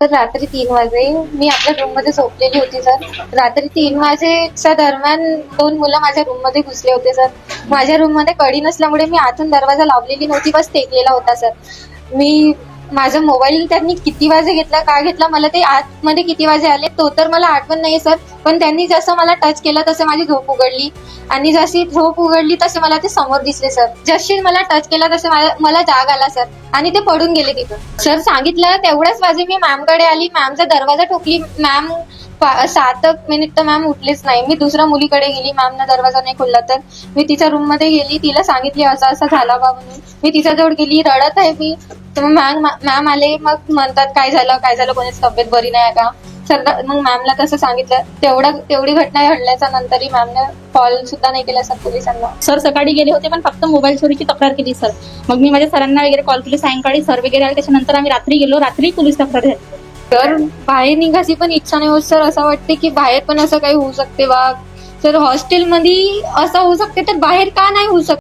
तर रात्री तीन वाजे. मी आपल्या रूममध्ये झोपलेली होती सर. रात्री तीन वाजेच्या दरम्यान दोन मुलं माझ्या रूममध्ये घुसले होते सर. माझ्या रूममध्ये कडी नसल्यामुळे मी आतून दरवाजा लावलेली नव्हती बस टेकलेला होता सर. मी माझा मोबाईल त्यांनी किती वाजे घेतला का घेतला मला ते आतमध्ये किती वाजे आले तो तर मला आठवण नाही सर पण त्यांनी जसं मला टच केलं तसं माझी झोप उघडली. आणि जशी झोप उघडली तसे मला ते समोर दिसले सर जशी मला टच केला तसे मला मला जाग आला सर आणि ते पडून गेले तिथं. सर सांगितलं तेवढ्याच वाजे मी मॅमकडे आली. मॅमचा दरवाजा ठोकली. मॅम सात मिनिट तर मॅम उठलेच नाही. मी दुसऱ्या मुलीकडे गेली मॅमनं दरवाजा नाही खोलला तर. मी तिच्या रूममध्ये गेली तिला सांगितली असा असा झाला बा म्हणून. मी तिच्याजवळ गेली रडत आहे मी. तर मग मॅम मॅम आले मग म्हणतात काय झालं? काय झालं? कोणाची तब्येत बरी नाही का? सर मग मॅमला कसं सांगितलं? तेवढं तेवढी घटना घडल्याच्या नंतरही मॅमने कॉल सुद्धा नाही केला सर पोलिसांना. सर सकाळी गेले होते पण फक्त मोबाईल चोरीची तक्रार केली सर मग मी माझ्या सरांना वगैरे कॉल केली सायंकाळी सर वगैरे आले त्याच्यानंतर आम्ही रात्री गेलो. रात्री पोलीस तक्रार झाली. तर बाहेर निघायची पण इच्छा नाही होत सर. असं वाटते की बाहेर पण असं काही होऊ शकते बा सर हॉस्टेलमध्ये असं होऊ शकते तर बाहेर का नाही होऊ शकत?